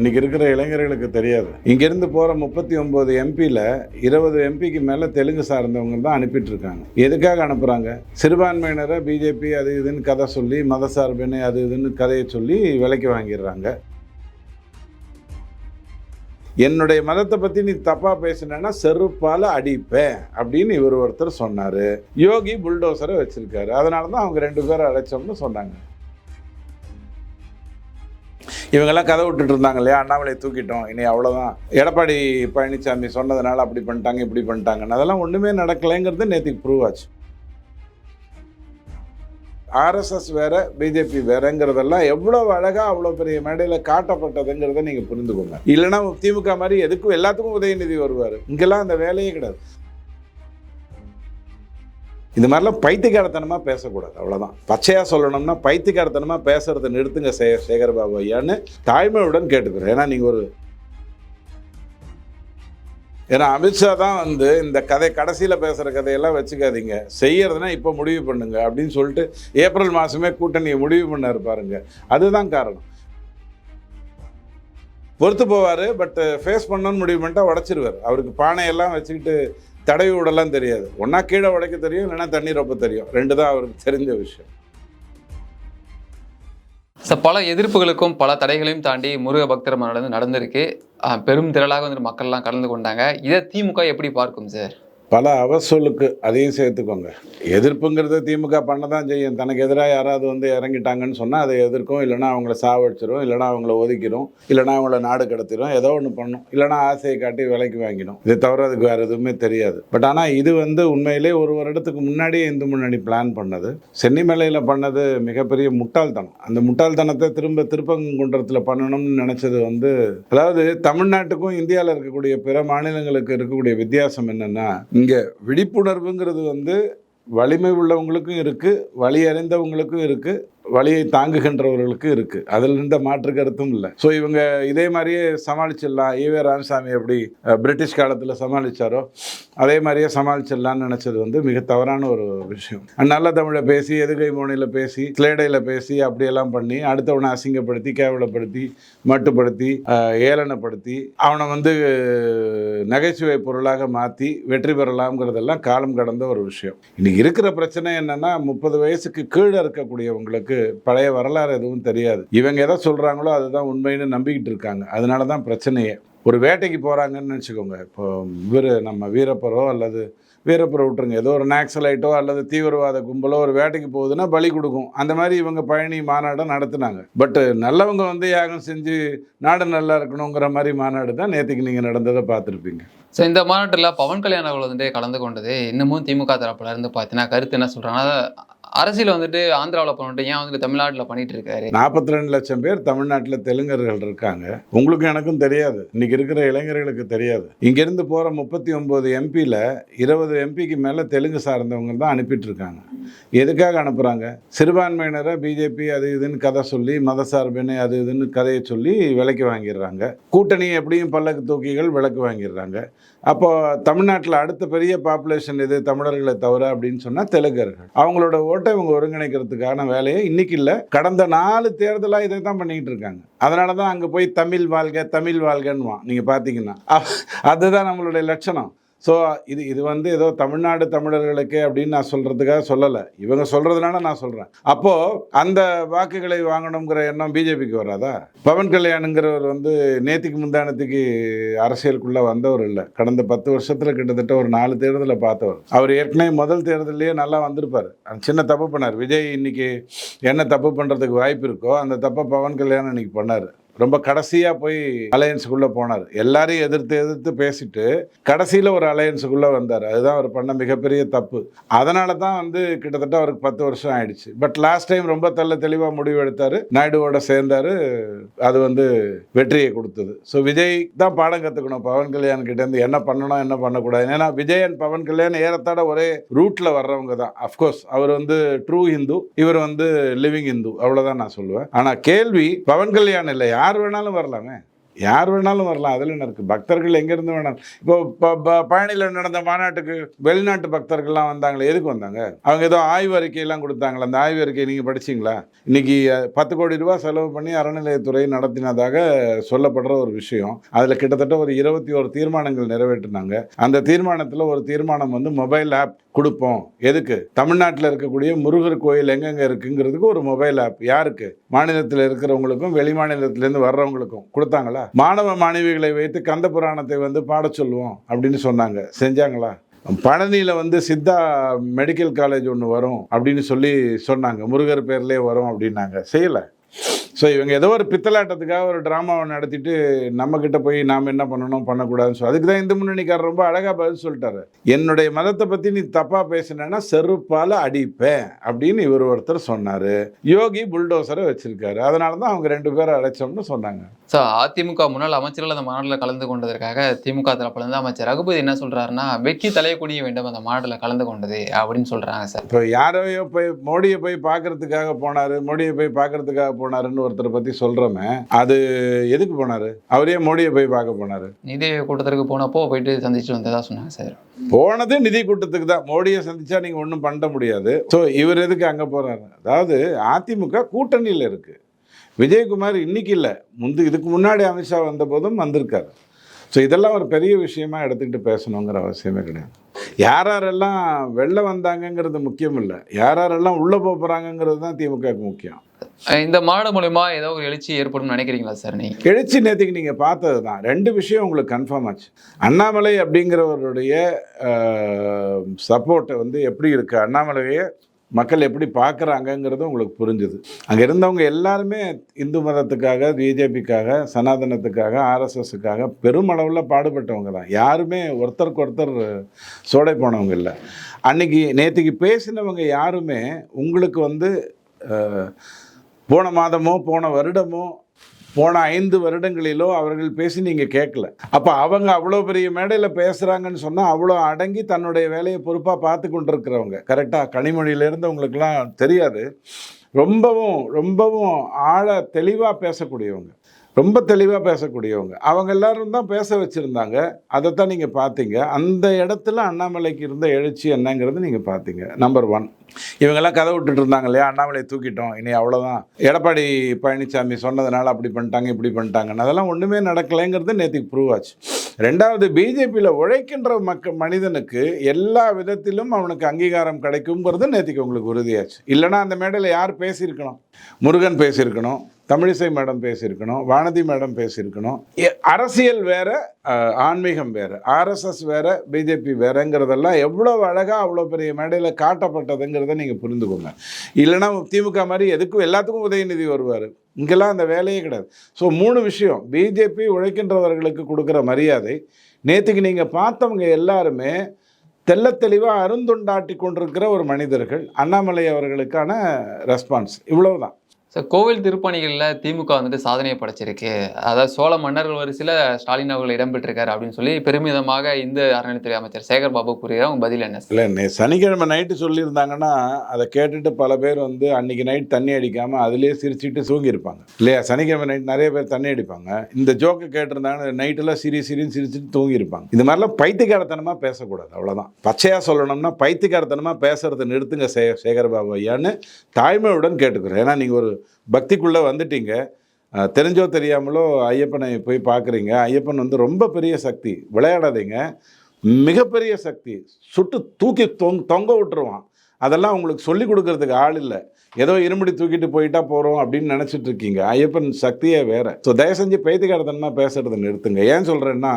இன்னைக்கு இருக்கிற இளைஞர்களுக்கு தெரியாது. இங்கிருந்து போற முப்பத்தி ஒன்பது எம்பியில் இருபது எம்பிக்கு மேல தெலுங்கு சார்ந்தவங்க தான் அனுப்பிட்டு இருக்காங்க எதுக்காக அனுப்புறாங்க? சிறுபான்மையினரை பிஜேபி அது இதுன்னு கதை சொல்லி மத சார்பினை அது இதுன்னு கதையை சொல்லி விலைக்கு வாங்கிடுறாங்க. என்னுடைய மதத்தை பத்தி நீ தப்பா பேசினேன்னா செருப்பால அடிப்பேன் அப்படின்னு இவர் ஒருத்தர் சொன்னாரு. யோகி புல்டோசரை வச்சிருக்காரு. அதனால தான் அவங்க ரெண்டு பேரும் அழைச்சோம்னு சொன்னாங்க. இவங்கெல்லாம் கதை விட்டுட்டு இருந்தாங்க இல்லையா அண்ணாமலையை தூக்கிட்டோம். இனி அவ்வளோதான் எடப்பாடி பழனிசாமி சொன்னதுனால அப்படி பண்ணிட்டாங்க இப்படி பண்ணிட்டாங்கன்னு. அதெல்லாம் ஒன்றுமே நடக்கலைங்கிறது நேற்றுக்கு ப்ரூவ் ஆச்சு. ஆர்எஸ்எஸ் வேற பிஜேபி வேறங்கிறதெல்லாம் எவ்வளோ அழகாக அவ்வளோ பெரிய மேடையில் காட்டப்பட்டதுங்கிறத நீங்கள் புரிந்துக்கோங்க. இல்லைன்னா திமுக மாதிரி எதுக்கும் எல்லாத்துக்கும் உதயநிதி வருவார். இங்கெல்லாம் அந்த வேலையே கிடையாது. இந்த மாதிரிலாம் பைத்தியக்காரத்தனமாக பேசக்கூடாது அவ்வளோதான் பச்சையாக சொல்லணும்னா பைத்தியக்காரத்தனமாக பேசுறதை நிறுத்துங்க சே சேகர் பாபு ஐயான்னு தாய்மையுடன் கேட்டுக்கிறேன். ஏன்னா நீங்கள் ஒரு ஏன்னா அமித்ஷா தான் வந்து இந்த கதை கடைசியில் பேசுகிற கதையெல்லாம் வச்சுக்காதீங்க. செய்யறதுனா இப்போ முடிவு பண்ணுங்க அப்படின்னு சொல்லிட்டு ஏப்ரல் மாதமே கூட்டணியை முடிவு பண்ணார் பாருங்க. அதுதான் காரணம். பொறுத்து போவார் பட் ஃபேஸ் பண்ணணும்னு முடிவு பண்ணிட்டா உடச்சிருவார். அவருக்கு பானையெல்லாம் வச்சுக்கிட்டு தடவி விடலாம் தெரியாது. ஒன்றா கீழே உடைக்க தெரியும் இல்லைன்னா தண்ணீர் ரொம்ப தெரியும். ரெண்டு தான் அவருக்கு தெரிஞ்ச விஷயம். சார் பல எதிர்ப்புகளுக்கும் பல தடைகளையும் தாண்டி முருக பக்தர் நடந்து நடந்திருக்கு. பெரும் திரளாக வந்து மக்கள்லாம் கலந்து கொண்டாங்க. இதை திமுக எப்படி பார்க்கும் சார் பல அவசொலுக்கு அதையும் சேர்த்துக்கோங்க. எதிர்ப்புங்கிறத திமுக பண்ண தான் செய்யும். தனக்கு எதிராக யாராவது வந்து இறங்கிட்டாங்கன்னு சொன்னால் அதை எதிர்க்கும். இல்லைனா அவங்கள சாவடிச்சிரும். இல்லைனா அவங்கள ஒதுக்கிடும் இல்லைனா அவங்கள நாடு கடத்திடும் ஏதோ ஒன்று பண்ணும். இல்லைனா ஆசையை காட்டி விலைக்கு வாங்கிடும் இதை தவிர அதுக்கு வேறு எதுவுமே தெரியாது. பட் ஆனால் இது வந்து உண்மையிலே ஒரு வருடத்துக்கு முன்னாடியே இந்து முன்னணி பிளான் பண்ணது. சென்னிமலையில் பண்ணது மிகப்பெரிய முட்டாள்தனம். அந்த முட்டாள்தனத்தை திரும்ப திருப்பங்குன்றத்தில் பண்ணணும்னு நினச்சது வந்து அதாவது தமிழ்நாட்டுக்கும் இந்தியாவில் இருக்கக்கூடிய பிற மாநிலங்களுக்கு இருக்கக்கூடிய வித்தியாசம் என்னென்னா இங்கே விழிப்புணர்வுங்கிறது வந்து வலிமை உள்ளவங்களுக்கும் இருக்குது வழி அறிந்தவங்களுக்கும் இருக்குது வழியை தாங்குகின்றவர்களுக்கு இருக்குது அதில் எந்த மாற்று கருத்தும் இல்லை. ஸோ இவங்க இதே மாதிரியே சமாளிச்சிடலாம். ஈவே ராமசாமி எப்படி பிரிட்டிஷ் காலத்தில் சமாளிச்சாரோ அதே மாதிரியே சமாளிச்சிடலாம்னு நினச்சது வந்து மிக தவறான ஒரு விஷயம். நல்ல தமிழை பேசி எதுகை மோனியில் பேசி ஸ்லேடையில் பேசி அப்படியெல்லாம் பண்ணி அடுத்தவனை அசிங்கப்படுத்தி கேவலப்படுத்தி மட்டுப்படுத்தி ஏளனப்படுத்தி அவனை வந்து நகைச்சுவை பொருளாக மாற்றி வெற்றி பெறலாம்ங்கிறதெல்லாம் காலம் கடந்த ஒரு விஷயம். இன்னைக்கு இருக்கிற பிரச்சனை என்னென்னா முப்பது வயசுக்கு கீழே இருக்கக்கூடியவங்களுக்கு பழைய வரலாறு எதுவும் தெரியாது. இவங்க எதை சொல்கிறாங்களோ அதுதான் உண்மைன்னு நம்பிக்கிட்டு இருக்காங்க. அதனால தான் பிரச்சனையே. ஒரு வேட்டைக்கு போகிறாங்கன்னு நினச்சிக்கோங்க. இப்போ இவர் நம்ம வீரப்பரோ அல்லது வீரப்பரை விட்டுருங்க. ஏதோ ஒரு நாக்சலைட்டோ அல்லது தீவிரவாத கும்பலோ ஒரு வேட்டைக்கு போகுதுன்னா பலி கொடுக்கும். அந்த மாதிரி இவங்க பழனி மாநாடம் நடத்துனாங்க. பட் நல்லவங்க வந்து யாகம் செஞ்சு நாடு நல்லா இருக்கணுங்கிற மாதிரி மாநாடு தான் நேற்றுக்கு நீங்கள் நடந்ததை பார்த்துருப்பீங்க. ஸோ இந்த மாநாட்டில் பவன் கல்யாண் அவர்கள் வந்துட்டு கலந்து கொண்டது இன்னமும் திமுக தரப்புல இருந்து பார்த்தீங்கன்னா கருத்து என்ன சொல்கிறாங்கன்னா அரசியல் வந்துட்டு ஆந்திராவில் பண்ணிட்டு ஏன் வந்துட்டு தமிழ்நாட்டில் பண்ணிட்டு இருக்காரு நாற்பத்தி ரெண்டு லட்சம் பேர் தமிழ்நாட்டில் தெலுங்கர்கள் இருக்காங்க. உங்களுக்கும் எனக்கும் தெரியாது. இன்னைக்கு இருக்கிற இளைஞர்களுக்கு தெரியாது. இங்கிருந்து போகிற முப்பத்தி ஒம்பது எம்பியில் இருபது எம்பிக்கு மேலே தெலுங்கு சார்ந்தவங்க தான் அனுப்பிட்டு இருக்காங்க எதுக்காக அனுப்புகிறாங்க சிறுபான்மையினரை பிஜேபி அது இதுன்னு கதை சொல்லி மத சார்பினை அது இதுன்னு கதையை சொல்லி விலைக்கு வாங்கிடுறாங்க. கூட்டணி எப்படியும் பல்லக்கு தூக்கிகள் விலக்கு வாங்கிடுறாங்க. அப்போ தமிழ்நாட்டில் அடுத்த பெரிய பாப்புலேஷன் இது தமிழர்களை தவிர அப்படின்னு சொன்னால் தெலுங்கர்கள். அவங்களோட ஓட்டை இவங்க ஒருங்கிணைக்கிறதுக்கான வேலையை இன்னைக்கு இல்லை. கடந்த நாலு தேர்தலாக இதை தான் பண்ணிக்கிட்டு இருக்காங்க. அதனால தான் அங்கே போய் தமிழ் வாழ்க தமிழ் வாழ்கன்னுவான். நீங்கள் பார்த்தீங்கன்னா அதுதான் நம்மளுடைய லட்சணம். ஸோ இது இது வந்து ஏதோ தமிழ்நாடு தமிழர்களுக்கு அப்படின்னு நான் சொல்கிறதுக்காக சொல்லலை. இவங்க சொல்கிறதுனால நான் சொல்கிறேன் அப்போது அந்த வாக்குகளை வாங்கணுங்கிற எண்ணம் பிஜேபிக்கு வராதா? பவன் கல்யாணுங்கிறவர் வந்து நேத்திக்கு முந்தானத்துக்கு அரசியலுக்குள்ளே வந்தவர் இல்லை. கடந்த பத்து வருஷத்தில் கிட்டத்தட்ட ஒரு நாலு தேர்தலை பார்த்தவர். அவர் ஏற்கனவே முதல் தேர்தலையே நல்லா வந்திருப்பார். சின்ன தப்பு பண்ணார். விஜய் இன்னைக்கு என்ன தப்பு பண்ணுறதுக்கு வாய்ப்பு இருக்கோ அந்த தப்பை பவன் கல்யாணம் இன்னைக்கு பண்ணார். ரொம்ப கடைசியாக போய் அலையன்ஸுக்குள்ளே போனார். எல்லாரையும் எதிர்த்து எதிர்த்து பேசிட்டு கடைசியில் ஒரு அலையன்ஸுக்குள்ளே வந்தார். அதுதான் அவர் பண்ண மிகப்பெரிய தப்பு. அதனால தான் வந்து கிட்டத்தட்ட அவருக்கு பத்து வருஷம் ஆயிடுச்சு. பட் லாஸ்ட் டைம் ரொம்ப தள்ள தெளிவாக முடிவு எடுத்தார். நாயுடுவோட சேர்ந்தார். அது வந்து வெற்றியை கொடுத்தது. ஸோ விஜய் தான் பாடம் கற்றுக்கணும் பவன் கல்யாண் கிட்டேருந்து என்ன பண்ணணும் என்ன பண்ணக்கூடாது ஏன்னா விஜய் அண்ட் பவன் கல்யாண் ஏறத்தாட ஒரே ரூட்டில் வர்றவங்க தான். அஃப்கோர்ஸ் அவர் வந்து ட்ரூ ஹிந்து இவர் வந்து லிவிங் ஹிந்து. அவ்வளோதான் நான் சொல்லுவேன். ஆனால் கேள்வி பவன் கல்யாண் இல்லையா? யார் வேணாலும் வரலாமே. யார் வேணாலும் வரலாம். அதில் என்ன இருக்குது பக்தர்கள் எங்கேருந்து வேணாலும். இப்போ இப்போ ப- பழனியில் நடந்த மாநாட்டுக்கு வெளிநாட்டு பக்தர்கள்லாம் வந்தாங்களே எதுக்கு வந்தாங்க? அவங்க ஏதோ ஆய்வு அறிக்கையெல்லாம் கொடுத்தாங்களே? அந்த ஆய்வு அறிக்கை நீங்கள் படிச்சீங்களா? இன்னைக்கு பத்து கோடி ரூபா செலவு பண்ணி அறநிலையத்துறை நடத்தினதாக சொல்லப்படுற ஒரு விஷயம். அதில் கிட்டத்தட்ட ஒரு இருபத்தி ஒரு தீர்மானங்கள் நிறைவேற்றினாங்க. அந்த தீர்மானத்தில் ஒரு தீர்மானம் வந்து மொபைல் ஆப் கொடுப்போம். எதுக்கு? தமிழ்நாட்டில் இருக்கக்கூடிய முருகர் கோயில் எங்கெங்க இருக்குங்கிறதுக்கு ஒரு மொபைல் ஆப் யாருக்கு? மாநிலத்தில் இருக்கிறவங்களுக்கும் வெளி மாநிலத்திலேருந்து வர்றவங்களுக்கும் கொடுத்தாங்களா? மாணவ மாணவிகளை வைத்து கந்த புராணத்தை வந்து பாட சொல்லுவோம் அப்படின்னு சொன்னாங்க. செஞ்சாங்களா? பழனியில் வந்து சித்தா மெடிக்கல் காலேஜ் ஒன்று வரும் அப்படின்னு சொல்லி சொன்னாங்க. முருகர் பேர்லேயே வரும் அப்படின்னாங்க. செய்யலை? ஸோ இவங்க ஏதோ ஒரு பித்தலாட்டத்துக்காக ஒரு ட்ராமாவை நடத்திட்டு நம்மக்கிட்ட போய் நாம் என்ன பண்ணணும் பண்ணக்கூடாதுன்னு சொல்லி அதுக்கு தான் இந்து முன்னணிக்காரர் ரொம்ப அழகாக பதில் சொல்லிட்டாரு. என்னுடைய மதத்தை பற்றி நீ தப்பாக பேசினேன்னா செருப்பால் அடிப்பேன் அப்படின்னு இவர் ஒருத்தர் சொன்னார். யோகி புல்டோசரை வச்சுருக்காரு. அதனால தான் அவங்க ரெண்டு பேரை அழைச்சோம்னு சொன்னாங்க. ஸோ அதிமுக முன்னாள் அமைச்சர்கள் அந்த மாநாட்டில் கலந்து கொண்டதற்காக திமுக தரப்புல இருந்து அமைச்சர் ரகுபதி என்ன சொல்றாருன்னா வெக்கி தலைய குனிய வேண்டும் அந்த மாநாட்டில் கலந்து கொண்டது அப்படின்னு சொல்றாங்க சார் இப்போ யாரையோ போய் மோடியை போய் பார்க்கறதுக்காக போனார் மோடியை போய் பார்க்கறதுக்காக போனாருன்னு ஒருத்தரை பற்றி சொல்கிறோமே அது எதுக்கு போனார்? அவரே மோடியை போய் பார்க்க போனார். நிதி கூட்டத்திற்கு போனப்போ போயிட்டு சந்திச்சுட்டு வந்ததா சொன்னாங்க சார் போனது நிதி கூட்டத்துக்கு தான். மோடியை சந்திச்சா நீங்கள் ஒன்றும் பண்ண முடியாது. ஸோ இவர் எதுக்கு அங்கே போகிறாரு அதாவது அதிமுக கூட்டணியில் இருக்குது விஜயகுமார் இன்னைக்கு இல்லை. முந்து இதுக்கு முன்னாடி அமித்ஷா வந்த போதும் வந்திருக்காரு. ஸோ இதெல்லாம் ஒரு பெரிய விஷயமா எடுத்துக்கிட்டு பேசணுங்கிற அவசியமே கிடையாது. யார் யாரெல்லாம் வெளில வந்தாங்கங்கிறது முக்கியம் இல்லை. யார் யாரெல்லாம் உள்ளே போக போகிறாங்கங்கிறது தான் திமுகவுக்கு முக்கியம். இந்த மாநாடு மூலயமா ஏதோ ஒரு எழுச்சி ஏற்படும் நினைக்கிறீங்களா சார் நீங்க? எழுச்சி நேற்றுக்கு நீங்கள் பார்த்தது தான். ரெண்டு விஷயம் உங்களுக்கு கன்ஃபார்ம் ஆச்சு. அண்ணாமலை அப்படிங்கிறவருடைய சப்போர்ட்டை வந்து எப்படி இருக்குது அண்ணாமலையை மக்கள் எப்படி பார்க்குறாங்கங்கிறது உங்களுக்கு புரிஞ்சுது. அங்கே இருந்தவங்க எல்லாருமே இந்து மதத்துக்காக பிஜேபிக்காக சனாதனத்துக்காக ஆர்எஸ்எஸ்ஸுக்காக பெருமளவில் பாடுபட்டவங்க தான். யாருமே ஒருத்தருக்கு ஒருத்தர் சோடை போனவங்க இல்லை. அன்னைக்கு நேற்றுக்கு பேசினவங்க யாருமே உங்களுக்கு வந்து போன மாதமோ போன வருடமோ போன ஐந்து வருடங்களிலோ அவர்கள் பேசி நீங்கள் கேட்கல அப்போ அவங்க அவ்வளோ பெரிய மேடையில் பேசுகிறாங்கன்னு சொன்னால் அவ்வளோ அடங்கி தன்னுடைய வேலையை பொறுப்பாக பார்த்து கொண்டிருக்கிறவங்க. கரெக்டாக கனிமொழியிலேருந்து உங்களுக்குலாம் தெரியாது. ரொம்பவும் ரொம்பவும் ஆழ தெளிவாக பேசக்கூடியவங்க. ரொம்ப தெளிவாக பேசக்கூடியவங்க. அவங்க எல்லாரும் தான் பேச வச்சுருந்தாங்க. அதைத்தான் நீங்கள் பார்த்தீங்க அந்த இடத்துல அண்ணாமலைக்கு இருந்த எழுச்சி என்னங்கிறது நீங்கள் பார்த்தீங்க நம்பர் ஒன் இவங்கெல்லாம் கதை விட்டுட்டு இருந்தாங்க இல்லையா? அண்ணாமலை தூக்கிட்டோம். இனி அவ்வளோதான் எடப்பாடி பழனிசாமி சொன்னதுனால அப்படி பண்ணிட்டாங்க இப்படி பண்ணிட்டாங்கன்னு. அதெல்லாம் ஒன்றுமே நடக்கலைங்கிறது நேற்றுக்கு ப்ரூவ் ஆச்சு. ரெண்டாவது பிஜேபியில் உழைக்கின்ற மக்க மனிதனுக்கு எல்லா விதத்திலும் அவனுக்கு அங்கீகாரம் கிடைக்குங்கிறது நேற்றுக்கு உங்களுக்கு உறுதியாச்சு. இல்லைன்னா அந்த மேடையில் யார் பேசியிருக்கணும்? முருகன் பேசியிருக்கணும். தமிழிசை மேடம் பேசியிருக்கணும் வானதி மேடம் பேசியிருக்கணும். எ- அரசியல் வேற ஆன்மீகம் வேறு ஆர்எஸ்எஸ் வேறு பிஜேபி வேறுங்கிறதெல்லாம் எவ்வளோ அழகாக அவ்வளோ பெரிய மேடையில் காட்டப்பட்டதுங்கிறத நீங்கள் புரிந்துக்கோங்க. இல்லைன்னா திமுக மாதிரி எதுக்கும் எல்லாத்துக்கும் உதயநிதி வருவார். இங்கெல்லாம் அந்த வேலையே கிடையாது. ஸோ மூணு விஷயம். பிஜேபி உழைக்கின்றவர்களுக்கு கொடுக்குற மரியாதை. நேற்றுக்கு நீங்கள் பார்த்தவங்க எல்லாருமே தெள்ளத் தெளிவாக அருந்துண்டாட்டி கொண்டிருக்கிற ஒரு மனிதர்கள் அண்ணாமலை அவர்களுக்கான ரெஸ்பான்ஸ் இவ்வளவுதான். ஸோ கோவில் திருப்பணிகளில் திமுக வந்துட்டு சாதனையை படைச்சிருக்கு. அதாவது சோழ மன்னர்கள் வரிசையில் ஸ்டாலின் அவர்கள் இடம்பெற்றிருக்காரு அப்படின்னு சொல்லி பெருமிதமாக இந்த அறநிலைத்துறை அமைச்சர் சேகர் பாபு கூறுகிறார். உங்க பதில் என்ன இல்லை சனிக்கிழமை நைட்டு சொல்லியிருந்தாங்கன்னா அதை கேட்டுட்டு பல பேர் வந்து அன்னைக்கு நைட் தண்ணி அடிக்காமல் அதுலேயே சிரிச்சிட்டு தூங்கியிருப்பாங்க. இல்லையா? சனிக்கிழமை நைட் நிறைய பேர் தண்ணி அடிப்பாங்க. இந்த ஜோக்கை கேட்டிருந்தாங்கன்னா நைட்டெல்லாம் சிரி சிரின்னு சிரிச்சிட்டு தூங்கியிருப்பாங்க. இது மாதிரிலாம் பைத்தியக்காரத்தனமாக பேசக்கூடாது அவ்வளோதான் பச்சையாக சொல்லணும்னா பைத்தியக்காரத்தனமாக பேசுறதை நிறுத்துங்க சே சேகர் பாபு ஐயான்னு தாய்மையுடன் கேட்டுக்கிறேன் ஏன்னா நீங்கள் ஒரு பக்திக்குள்ளே வந்துட்டீங்க. தெரிஞ்சோ தெரியாமலோ ஐயப்பனை போய் பார்க்குறீங்க. ஐயப்பன் வந்து ரொம்ப பெரிய சக்தி. விளையாடாதீங்க. மிகப்பெரிய சக்தி. சுட்டு தூக்கி தொங் தொங்க விட்டுருவான். அதெல்லாம் உங்களுக்கு சொல்லி கொடுக்கறதுக்கு ஆள் இல்லை. ஏதோ இருமுடி தூக்கிட்டு போயிட்டா போகிறோம் அப்படின்னு நினச்சிட்டு இருக்கீங்க. ஐயப்பன் சக்தியே வேற. ஸோ தயவு செஞ்சு பைத்தியகாரத்தனமாக பேசுறதை நிறுத்துங்க. ஏன் சொல்கிறேன்னா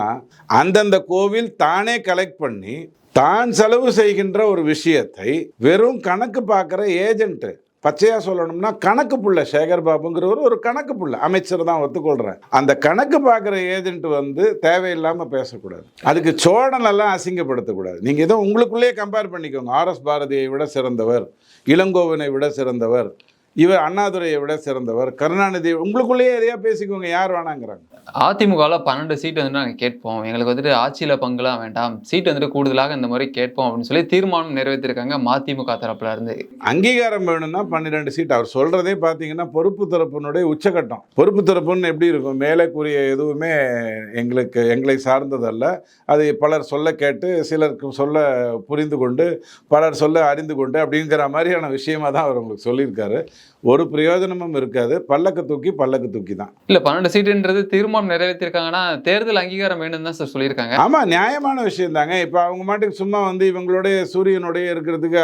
அந்தந்த கோவில் தானே கலெக்ட் பண்ணி தான் செலவு செய்கின்ற ஒரு விஷயத்தை வெறும் கணக்கு பார்க்குற ஏஜென்ட்டு பச்சையாக சொல்லணும்னா கணக்கு புள்ள சேகர் பாபுங்கிறவர் ஒரு கணக்கு புள்ள. அமைச்சர் தான் ஒத்துக்கொள்கிறேன் அந்த கணக்கு பார்க்குற ஏஜென்ட் வந்து தேவையில்லாமல் பேசக்கூடாது. அதுக்கு சோழனெல்லாம் அசிங்கப்படுத்தக்கூடாது. நீங்கள் ஏதோ உங்களுக்குள்ளேயே கம்பேர் பண்ணிக்கோங்க. ஆர்எஸ் பாரதியை விட சிறந்தவர் இளங்கோவனை விட சிறந்தவர் இவர் அண்ணாதுரையை விட சிறந்தவர். கருணாநிதி உங்களுக்குள்ளேயே எதையா பேசிக்கோங்க யார் வேணாங்கிறாங்க. அதிமுகவில் பன்னெண்டு சீட் வந்துட்டு நாங்கள் கேட்போம். எங்களுக்கு வந்துட்டு ஆட்சியில் பங்குலாம் வேண்டாம். சீட் வந்துட்டு கூடுதலாக இந்த மாதிரி கேட்போம் அப்படின்னு சொல்லி தீர்மானம் நிறைவேற்றிருக்காங்க மதிமுக தரப்புல இருந்து. அங்கீகாரம் வேணும்னா பன்னிரெண்டு சீட் அவர் சொல்றதே பார்த்தீங்கன்னா பொறுப்பு தரப்பினுடைய உச்சகட்டம். பொறுப்பு தரப்புன்னு எப்படி இருக்கும்? மேலே கூறிய எதுவுமே எங்களுக்கு எங்களை சார்ந்ததல்ல. அது பலர் சொல்ல கேட்டு சிலருக்கு சொல்ல புரிந்து கொண்டு பலர் சொல்ல அறிந்து கொண்டு அப்படிங்கிற மாதிரியான விஷயமா தான் அவர் உங்களுக்கு சொல்லியிருக்காரு. ஒரு பிரயோஜனமும் இருக்காது. பல்லக்கு தூக்கி பல்லக்கு தூக்கி தான் இல்லை பன்னெண்டு சீட்டுன்றது தீர்மானம் நிறைவேற்றிருக்காங்கன்னா தேர்தல் அங்கீகாரம் வேணும் தான் சார் சொல்லியிருக்காங்க. ஆமா நியாயமான விஷயம் தாங்க. இப்போ அவங்க மாட்டுக்கு சும்மா வந்து இவங்களுடைய சூரியனுடைய இருக்கிறதுக்கு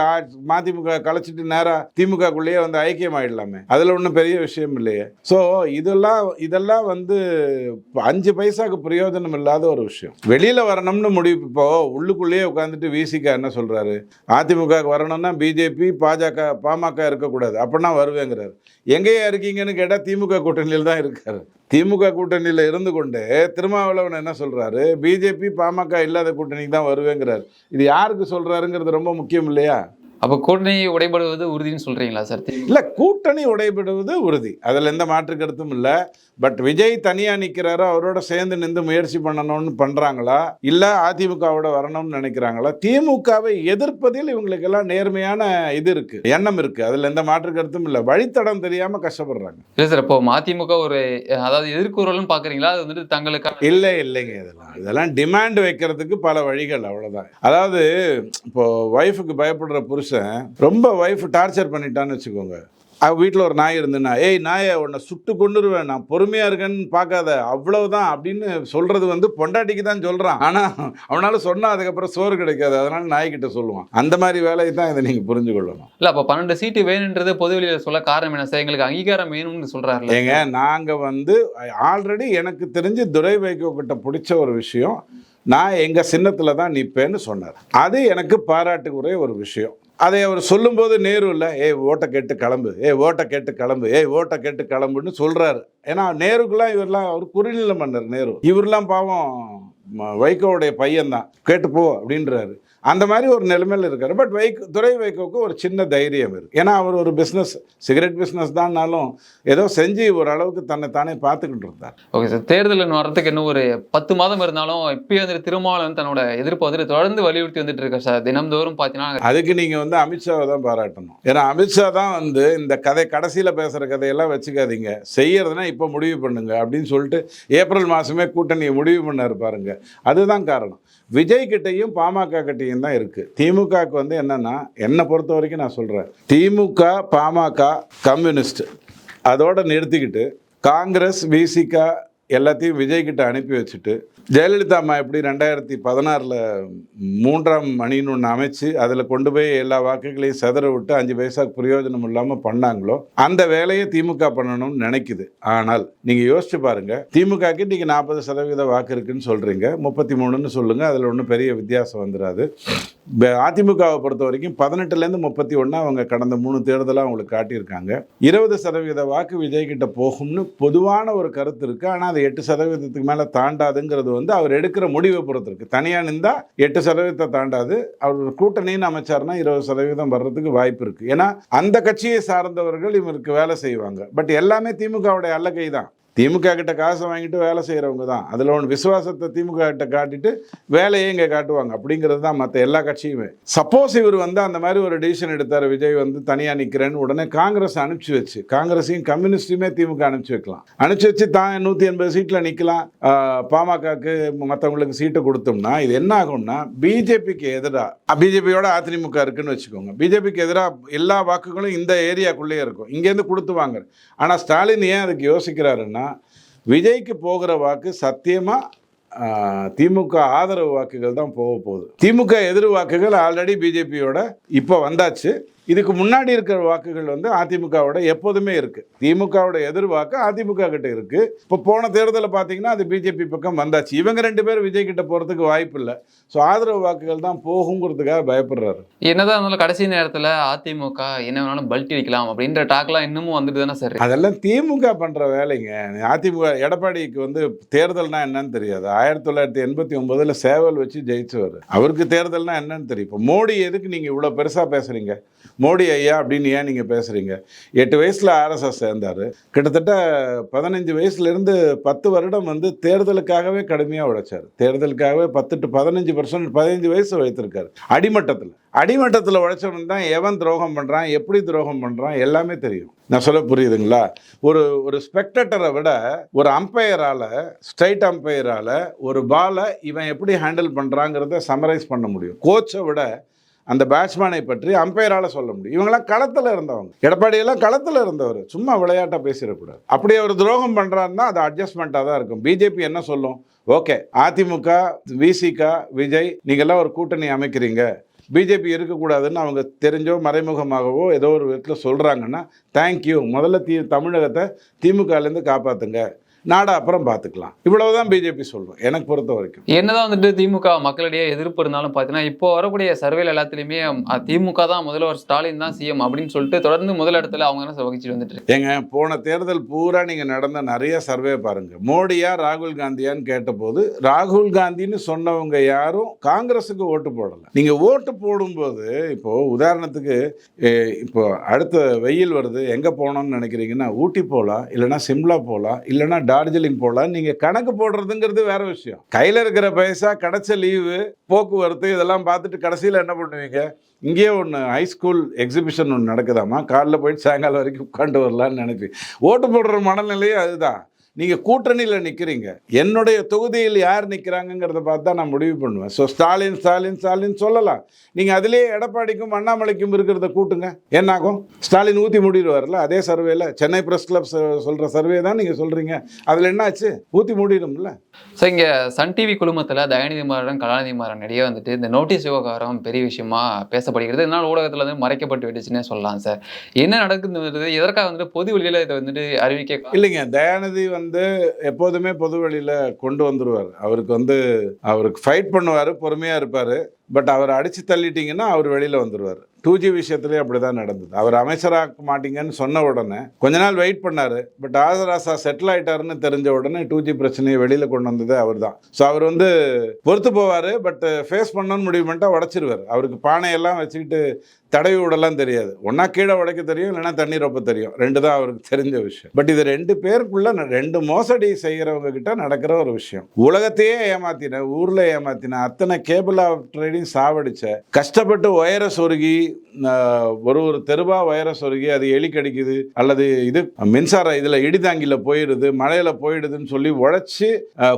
மதிமுக கலைச்சிட்டு நேரா திமுகக்குள்ளேயே வந்து ஐக்கியம் ஆயிடலாமே அதுல ஒன்றும் பெரிய விஷயம் இல்லையே. ஸோ இதெல்லாம் இதெல்லாம் வந்து அஞ்சு பைசாக்கு பிரயோஜனம் இல்லாத ஒரு விஷயம். வெளியில வரணும்னு முடிவு இப்போ உள்ளுக்குள்ளேயே உட்காந்துட்டு விசிக என்ன சொல்றாரு? அதிமுக வரணும்னா பிஜேபி பாஜக பாமக இருக்கக்கூடாது. அப்படின்னா வருவேங்கிறார் எங்கேயா இருக்கீங்கன்னு கேட்டால் திமுக கூட்டணியில் தான் இருக்கார். திமுக கூட்டணியில் இருந்து கொண்டு திருமாவளவன் என்ன சொல்றாரு? பிஜேபி பாமக இல்லாத கூட்டணிக்கு தான் வருவேங்கிறார். இது யாருக்கு சொல்கிறாருங்கிறது ரொம்ப முக்கியம் இல்லையா? அப்போ கூட்டணி உடைபடுவது உறுதின்னு சொல்றீங்களா சார்? இல்லை கூட்டணி உடைபடுவது உறுதி. அதில் எந்த மாற்று கருத்தும் இல்லை. பட் விஜய் தனியாக நிற்கிறாரோ அவரோட சேர்ந்து நின்று முயற்சி பண்ணணும்னு பண்ணுறாங்களா இல்லை அதிமுகவோட வரணும்னு நினைக்கிறாங்களா? திமுகவை எதிர்ப்பதில் இவங்களுக்கெல்லாம் நேர்மையான இது இருக்கு எண்ணம் இருக்கு. அதில் எந்த மாற்று கருத்தும் இல்லை. வழித்தடம் தெரியாமல் கஷ்டப்படுறாங்க. இல்லை சார் இப்போ மதிமுக ஒரு அதாவது எதிர்கூறல்னு பார்க்குறீங்களா அது வந்துட்டு தங்களுக்கான இல்லை இல்லைங்க இதெல்லாம். இதெல்லாம் டிமாண்ட் வைக்கிறதுக்கு பல வழிகள் அவ்வளோதான் அதாவது இப்போ ஒய்ஃபுக்கு பயப்படுற புருஷன் ரொம்ப ஒய்ஃப் டார்ச்சர் பண்ணிட்டான்னு வச்சுக்கோங்க. வீட்டில் ஒரு நாய் இருந்துன்னா ஏய் நாயை உன்னை சுட்டு கொண்டுருவேன் நான் பொறுமையாக இருக்கேன்னு பார்க்காத. அவ்வளவுதான். அப்படின்னு சொல்கிறது வந்து பொண்டாட்டிக்கு தான் சொல்கிறான் ஆனால் அவனால சொன்னால் அதுக்கப்புறம் சோறு கிடைக்காது. அதனால நாய்கிட்ட சொல்லுவான். அந்த மாதிரி வேலையை தான் இதை நீங்கள் புரிஞ்சு கொள்ளணும். இல்லை அப்போ பன்னெண்டு சீட்டு வேணுன்றது பொது வெளியில் சொல்ல காரணம் என்ன? சார் எங்களுக்கு அங்கீகாரம் வேணும்னு சொல்றாருல ஏங்க நாங்கள் வந்து ஆல்ரெடி எனக்கு தெரிஞ்சு துரை வைக்கோக்கிட்ட பிடிச்ச ஒரு விஷயம் நான் எங்கள் சின்னத்தில் தான் நிற்பேன்னு சொன்னார். அது எனக்கு பாராட்டுக்குரிய ஒரு விஷயம். அதை அவர் சொல்லும்போது நேரு இல்லை ஏய் ஓட்டை கேட்டு கிளம்பு ஏய் ஓட்டை கேட்டு கிளம்பு ஏய் ஓட்டை கேட்டு கிளம்புன்னு சொல்கிறாரு ஏன்னா நேருக்குலாம் இவரெல்லாம் அவர் குறுநில மன்னர் நேரு. இவரெல்லாம் பாவம் வைகோவுடைய பையன்தான். கேட்டு போ அப்படின்றாரு. அந்த மாதிரி ஒரு நிலைமையில் இருக்காரு. பட் வைகோ துரை வைகோவுக்கு ஒரு சின்ன தைரியம் இருக்கு. ஏன்னா அவர் ஒரு பிஸ்னஸ் சிகரெட் பிஸ்னஸ் தான்னாலும் ஏதோ செஞ்சு ஒரு அளவுக்கு தன்னை தானே பார்த்துக்கிட்டு இருந்தார். ஓகே சார் தேர்தல் இன்னும் வரதுக்கு இன்னும் ஒரு பத்து மாதம் இருந்தாலும் இப்பயே வந்துட்டு திருமாவளவன் தன்னோட எதிர்ப்பு வந்துட்டு தொடர்ந்து வலியுறுத்தி வந்துட்டு இருக்கார் சார் தினம்தோறும் பார்த்தீங்கன்னா அதுக்கு நீங்கள் வந்து அமித்ஷாவை தான் பாராட்டணும். ஏன்னா அமித்ஷா தான் வந்து இந்த கதை கடைசியில் பேசுகிற கதையெல்லாம் வச்சுக்காதீங்க. செய்யறதுனா இப்போ முடிவு பண்ணுங்க அப்படின்னு சொல்லிட்டு ஏப்ரல் மாதமே கூட்டணியை முடிவு பண்ணாரு பாருங்க. அதுதான் காரணம். விஜய் கிட்டையும் பாமக கிட்டையும் தான் இருக்குது திமுகவுக்கு வந்து என்னன்னா என்னை பொறுத்த வரைக்கும் நான் சொல்கிறேன் திமுக பாமக கம்யூனிஸ்ட் அதோட நிறுத்திக்கிட்டு காங்கிரஸ் விசிகா எல்லாத்தையும் விஜய் கிட்ட அனுப்பி வச்சுட்டு ஜெயலலிதா அம்மா எப்படி ரெண்டாயிரத்தி பதினாறில் மூன்றாம் அணின்னு ஒன்று அமைச்சு அதில் கொண்டு போய் எல்லா வாக்குகளையும் செதற விட்டு அஞ்சு பைசாக்கு பிரயோஜனம் இல்லாமல் பண்ணாங்களோ அந்த வேலையை திமுக பண்ணணும்னு நினைக்குது. ஆனால் நீங்கள் யோசிச்சு பாருங்க திமுகக்கு இன்றைக்கி நாற்பது சதவீத வாக்கு இருக்குன்னு சொல்கிறீங்க முப்பத்தி மூணுன்னு சொல்லுங்கள் அதில் ஒன்றும் பெரிய வித்தியாசம் வந்துடாது அதிமுகவை பொறுத்த வரைக்கும் பதினெட்டுலேருந்து முப்பத்தி ஒன்று அவங்க கடந்த மூணு தேர்தலாக அவங்களுக்கு காட்டியிருக்காங்க. இருபது சதவீத வாக்கு விஜய் கிட்ட போகும்னு பொதுவான ஒரு கருத்து இருக்குது ஆனால் அது எட்டு சதவீதத்துக்கு மேலே தாண்டாதுங்கிறது வந்து அவர் எடுக்கிற முடிவை பொறுத்திருக்கு தனியாக நின்றால் எட்டு சதவீதத்தை தாண்டாது. அவர் கூட்டணின்னு அமைச்சார்னா இருபது சதவீதம் வர்றதுக்கு வாய்ப்பு இருக்குது ஏன்னா அந்த கட்சியை சார்ந்தவர்கள் இவருக்கு வேலை செய்வாங்க. பட் எல்லாமே திமுகவுடைய அல்லகை தான். திமுக கிட்ட காசை வாங்கிட்டு வேலை செய்கிறவங்க தான். அதில் ஒன்று விசுவாசத்தை திமுக கிட்ட காட்டிட்டு வேலையை இங்கே காட்டுவாங்க. அப்படிங்கிறது தான் மற்ற எல்லா கட்சியுமே. சப்போஸ் இவர் வந்து அந்த மாதிரி ஒரு டிசிஷன் எடுத்தார். விஜய் வந்து தனியாக நிற்கிறேன்னு உடனே காங்கிரஸ் அனுப்பிச்சு வச்சு காங்கிரஸையும் கம்யூனிஸ்டையுமே திமுக அனுப்பிச்சு வைக்கலாம். அனுப்பிச்சு வச்சு தான் நூற்றி எண்பது சீட்டில் நிற்கலாம் பாமகக்கு மற்றவங்களுக்கு சீட்டை கொடுத்தோம்னா இது என்ன ஆகும்னா பிஜேபிக்கு எதிராக பிஜேபியோட அதிமுக இருக்குன்னு வச்சுக்கோங்க. பிஜேபிக்கு எதிராக எல்லா வாக்குகளும் இந்த ஏரியாக்குள்ளேயே இருக்கும். இங்கேருந்து கொடுத்து வாங்க ஆனால் ஸ்டாலின் ஏன் அதுக்கு யோசிக்கிறாருன்னா விஜய்க்கு போகிற வாக்கு சத்தியமாக திமுக ஆதரவு வாக்குகள் தான் போக போகுது. திமுக எதிர் வாக்குகள் ஆல்ரெடி பிஜேபியோட இப்போ வந்தாச்சு. இதுக்கு முன்னாடி இருக்கிற வாக்குகள் வந்து அதிமுகவோட எப்போதுமே இருக்கு. திமுகவோட எதிர் வாக்கு அதிமுக கிட்ட இருக்கு. இப்போ போன தேர்தலில் பார்த்தீங்கன்னா அது பிஜேபி பக்கம் வந்தாச்சு. இவங்க ரெண்டு பேரும் விஜய் கிட்ட போகிறதுக்கு வாய்ப்பு இல்லை. ஸோ ஆதரவு வாக்குகள் தான் போகுங்கிறதுக்காக பயப்படுறாரு. என்னதான் இருந்தாலும் கடைசி நேரத்துல அதிமுக என்ன வேணாலும் பல்ட்டி அடிக்கலாம் அப்படின்ற டாக்லாம் இன்னமும் வந்துட்டு தானே சார். அதெல்லாம் திமுக பண்ற வேலைங்க. அதிமுக எடப்பாடிக்கு வந்து தேர்தல்னா என்னன்னு தெரியாது. ஆயிரத்தி தொள்ளாயிரத்தி எண்பத்தி ஒன்பதுல சேவல் வச்சு ஜெயிச்சவர். அவருக்கு தேர்தல்னா என்னன்னு தெரியும். இப்போ மோடி எதுக்கு நீங்க இவ்வளவு பெருசா பேசுறீங்க? மோடி ஐயா அப்படின்னு ஏன் நீங்கள் பேசுகிறீங்க எட்டு வயசில் ஆர்எஸ்எஸ் சேர்ந்தார். கிட்டத்தட்ட பதினஞ்சு வயசுலேருந்து பத்து வருடம் வந்து தேர்தலுக்காகவே கடுமையாக உழைச்சார். தேர்தலுக்காகவே பத்து டு பதினஞ்சு பர்சன்ட் பதினஞ்சு வயசு வைத்திருக்காரு. அடிமட்டத்தில். அடிமட்டத்தில் உழைச்சவன் தான் எவன் துரோகம் பண்ணுறான் எப்படி துரோகம் பண்ணுறான் எல்லாமே தெரியும். நான் சொல்ல புரியுதுங்களா? ஒரு ஒரு ஸ்பெக்டேட்டரை விட ஒரு அம்பையரால் ஸ்ட்ரைட் அம்பையரால் ஒரு பாலை இவன் எப்படி ஹேண்டில் பண்ணுறாங்கிறத சமரைஸ் பண்ண முடியும். கோச்சை விட அந்த பேட்ஸ்மேனை பற்றி அம்பையரால் சொல்ல முடியும். இவங்களாம் களத்தில் இருந்தவங்க. எடப்பாடியெல்லாம் களத்தில் இருந்தவர். சும்மா விளையாட்டாக பேசிடக்கூடாது. அப்படி அவர் துரோகம் பண்ணுறாருன்னா அது அட்ஜஸ்ட்மெண்ட்டாக தான் இருக்கும். பிஜேபி என்ன சொல்லும்? ஓகே அதிமுக விசிக விஜய் நீங்கள்லாம் ஒரு கூட்டணி அமைக்கிறீங்க. பிஜேபி இருக்கக்கூடாதுன்னு அவங்க தெரிஞ்சோ மறைமுகமாகவோ ஏதோ ஒரு விதத்தில் சொல்கிறாங்கன்னா தேங்க்யூ முதல்ல தீ தமிழகத்தை திமுகலேருந்து காப்பாற்றுங்க நாடை அப்புறம் பார்த்துக்கலாம். இவ்வளவுதான் பிஜேபி சொல்லும் எனக்கு பொறுத்த வரைக்கும். என்னதான் வந்துட்டு திமுக மக்களிடையே எதிர்ப்பு இருந்தாலும் பார்த்தீங்கன்னா இப்போ வரக்கூடிய சர்வேல எல்லாத்துலயுமே திமுக தான் முதல்வர் ஸ்டாலின் தான் சிஎம் அப்படின்னு சொல்லிட்டு தொடர்ந்து முதல் இடத்துல அவங்க தான் வகிச்சுட்டு வந்துட்டு. ஏங்க போன தேர்தல் பூரா நீங்கள் நடந்த நிறைய சர்வே பாருங்க. மோடியா ராகுல் காந்தியான்னு கேட்டபோது ராகுல் காந்தின்னு சொன்னவங்க யாரும் காங்கிரஸுக்கு ஓட்டு போடலை. நீங்கள் ஓட்டு போடும்போது இப்போ உதாரணத்துக்கு இப்போ அடுத்த வெயில் வருது எங்கே போகணும்னு நினைக்கிறீங்கன்னா ஊட்டி போகலாம் இல்லைன்னா சிம்லா போகலாம் இல்லைன்னா டார்ஜிலிங் போகலாம் நீங்கள் கணக்கு போடுறதுங்கிறது வேற விஷயம். கையில் இருக்கிற பைசா கிடைச்ச லீவு போக்குவரத்து இதெல்லாம் பார்த்துட்டு கடைசியில் என்ன பண்ணுவீங்க? இங்கேயே ஒன்று ஹைஸ்கூல் எக்ஸிபிஷன் ஒன்று நடக்குதாம்மா? காலைல போயிட்டு சாயங்காலம் வரைக்கும் உட்காந்து வரலான்னு நினைப்பி ஓட்டு போடுற மனநிலையே அதுதான். நீங்கள் கூட்டணியில் நிற்கிறீங்க என்னுடைய தொகுதியில் யார் நிற்கிறாங்கங்கிறத பார்த்து தான் நான் முடிவு பண்ணுவேன். ஸோ ஸ்டாலின் ஸ்டாலின் ஸ்டாலின் சொல்லலாம். நீங்கள் அதிலேயே எடப்பாடிக்கும் அண்ணாமலைக்கும் இருக்கிறத கூட்டுங்க. என்னாகும்? ஸ்டாலின் ஊற்றி மூடிடுவார்ல அதே சர்வேல சென்னை ப்ரெஸ் கிளப் சொல்கிற சர்வே தான் நீங்கள் சொல்கிறீங்க அதில் என்னாச்சு? ஊற்றி மூடிடும்ல. ஸோ இங்க சன் டிவி குழுமத்துல தயாநிதி மாறன் கலாநிதி மாறன் இடையே வந்துட்டு இந்த நோட்டீஸ் விவகாரம் பெரிய விஷயமா பேசப்படுகிறது. இதனால் ஊடகத்துல வந்து மறைக்கப்பட்டு விட்டுச்சுன்னே சொல்லலாம் சார் என்ன நடக்குதுன்றது எதற்காக வந்துட்டு பொது வெளியில இதை வந்துட்டு அறிவிக்க இல்லைங்க தயாநிதி வந்து வந்து எப்போதுமே பொதுவெளியில் கொண்டு வந்துருவார். அவருக்கு வந்து அவருக்கு ஃபைட் பண்ணுவார் பொறுமையாக இருப்பார். பட் அவர் அடித்து தள்ளிட்டீங்கன்னா அவர் வெளியில் வந்துடுவார் டூ ஜி விஷயத்துலேயே அப்படி தான் நடந்தது. அவர் அமைச்சராக்க மாட்டீங்கன்னு சொன்ன உடனே கொஞ்ச நாள் வெயிட் பண்ணார். பட் ஆசராசா செட்டில் ஆயிட்டாருன்னு தெரிஞ்ச உடனே டூ ஜி பிரச்சனையை வெளியில் கொண்டு வந்தது அவர் தான் ஸோ அவர் வந்து பொறுத்து போவார் பட் ஃபேஸ் பண்ணணும்னு முடிவு பண்ணிட்டா உடச்சிருவார். அவருக்கு பானையெல்லாம் வச்சுக்கிட்டு தடவி விடலாம் தெரியாது. ஒன்றா கீழே உடைக்க தெரியும் இல்லைன்னா தண்ணீர் ரொப்ப தெரியும். ரெண்டு தான் அவருக்கு தெரிஞ்ச விஷயம். பட் இது ரெண்டு பேருக்குள்ள ரெண்டு மோசடி செய்கிறவங்க கிட்ட நடக்கிற ஒரு விஷயம். உலகத்தையே ஏமாத்தின ஊரில் ஏமாத்தின அத்தனை கேபிள் ட்ரேடிங் சாவடிச்ச கஷ்டப்பட்டு ஒயரை சொருகி ஒரு ஒரு தெருவா ஒயரை சொருகி அது எலி கடிக்குது அல்லது இது மின்சார இதில் இடிதாங்கில போயிடுது மழையில் போயிடுதுன்னு சொல்லி உழைச்சி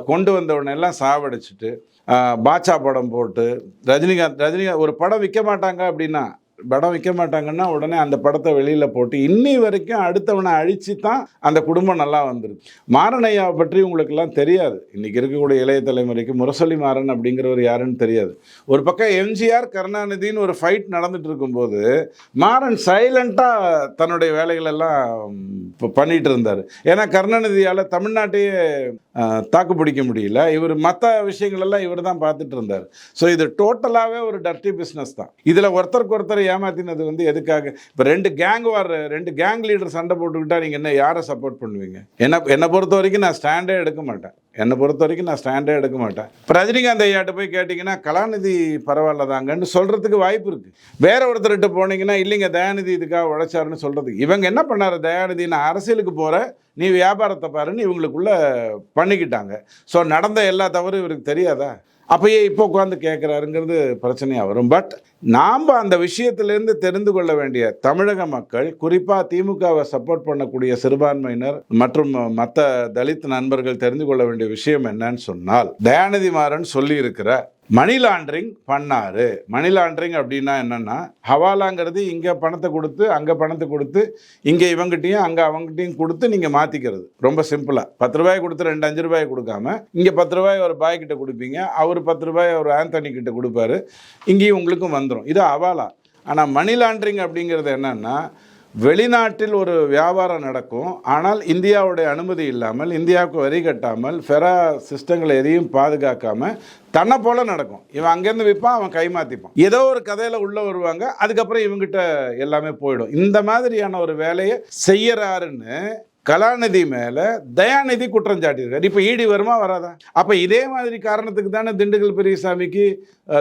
கொண்டு வந்தவனை எல்லாம் சாவடிச்சிட்டு பாச்சா பாட்சா படம் போட்டு ரஜினிகாந்த் ரஜினிகாந்த் ஒரு படம் விற்க மாட்டாங்க அப்படின்னா படம் விற்க மாட்டாங்கன்னா உடனே அந்த படத்தை வெளியில் போட்டு இன்னி வரைக்கும் அடுத்தவனை அழிச்சு தான் அந்த குடும்பம் நல்லா வந்துருது மாரணையாவை பற்றி உங்களுக்கெல்லாம் தெரியாது. இன்றைக்கி இருக்கக்கூடிய இளைய தலைமுறைக்கு முரசொலி மாறன் அப்படிங்கிறவர் யாருன்னு தெரியாது. ஒரு பக்கம் எம்ஜிஆர் கருணாநிதின்னு ஒரு ஃபைட் நடந்துட்டு இருக்கும்போது மாறன் சைலண்ட்டாக தன்னுடைய வேலைகளெல்லாம் இப்போ இருந்தார். ஏன்னா கருணாநிதியால் தமிழ்நாட்டையே தாக்கு பிடிக்க முடியல. இவர் மற்ற விஷயங்களெல்லாம் இவர் தான் பார்த்துட்டு இருந்தார். ஸோ இது டோட்டலாகவே ஒரு டர்ட்டி பிஸ்னஸ் தான். இதில் ஒருத்தருக்கு ஒருத்தர் ஏமாத்தினது வந்து எதுக்காக? இப்போ ரெண்டு கேங் வார் ரெண்டு கேங் லீடர் சண்டை போட்டுக்கிட்டா நீங்கள் என்ன யாரை சப்போர்ட் பண்ணுவீங்க? என்ன என்னை பொறுத்த வரைக்கும் நான் ஸ்டாண்டே எடுக்க மாட்டேன். என்னை பொறுத்த வரைக்கும் நான் ஸ்டாண்டே எடுக்க மாட்டேன். இப்போ ரஜினிகாந்த் ஐயாட்ட போய் கேட்டிங்கன்னா கலாநிதி பரவாயில்ல தாங்கன்னு சொல்கிறதுக்கு வாய்ப்பு இருக்குது வேற ஒருத்தர்கிட்ட போனீங்கன்னா இல்லைங்க தயாநிதி இதுக்காக உழைச்சாருன்னு சொல்கிறதுக்கு இவங்க என்ன பண்ணார்? தயாநிதி நான் அரசியலுக்கு போகிற நீ வியாபாரத்தை பாருன்னு இவங்களுக்குள்ள பண்ணிக்கிட்டாங்க. ஸோ நடந்த எல்லா தவறும் இவருக்கு தெரியாதா? அப்பயே இப்போ உட்காந்து கேட்குறாருங்கிறது பிரச்சனையாக வரும். பட் நாம் அந்த விஷயத்திலேருந்து தெரிந்து கொள்ள வேண்டிய தமிழக மக்கள் குறிப்பாக திமுகவை சப்போர்ட் பண்ணக்கூடிய சிறுபான்மையினர் மற்றும் மற்ற தலித் நண்பர்கள் தெரிந்து கொள்ள வேண்டிய விஷயம் என்னன்னு சொன்னால் தயாநிதி மாறன் சொல்லியிருக்கிற மணி லாண்டரிங் பண்ணாரு. மணி லாண்டரிங் அப்படின்னா என்னன்னா ஹவாலாங்கிறது இங்கே பணத்தை கொடுத்து அங்கே பணத்தை கொடுத்து இங்கே இவங்ககிட்டயும் அங்கே அவங்ககிட்டையும் கொடுத்து நீங்கள் மாற்றிக்கிறது ரொம்ப சிம்பிளாக பத்து ரூபாய் கொடுத்து ரெண்டு அஞ்சு ரூபாய் கொடுக்காம இங்கே பத்து ரூபாய் ஒரு பாய் கிட்ட கொடுப்பீங்க அவர் பத்து ரூபாய் ஒரு ஆந்தனி கிட்ட கொடுப்பாரு. இங்கேயும் உங்களுக்கும் வந்து வந்துடும் இது அவாலா. ஆனால் மணி லாண்ட்ரிங் அப்படிங்கிறது என்னன்னா வெளிநாட்டில் ஒரு வியாபாரம் நடக்கும். ஆனால் இந்தியாவுடைய அனுமதி இல்லாமல் இந்தியாவுக்கு வரி கட்டாமல் ஃபெரா சிஸ்டங்களை எதையும் பாதுகாக்காமல் தன்னை போல நடக்கும். இவன் அங்கேருந்து விற்பான் அவன் கைமாற்றிப்பான் ஏதோ ஒரு கதையில் உள்ளே வருவாங்க. அதுக்கப்புறம் இவங்ககிட்ட எல்லாமே போயிடும். இந்த மாதிரியான ஒரு வேலையை செய்யறாருன்னு கலாநிதி மேல தயாநிதி குற்றம் சாட்டியிருக்காரு. இப்போ ஈடி வருமா வராதா? அப்போ இதே மாதிரி காரணத்துக்கு தானே திண்டுக்கல் பெரியசாமிக்கு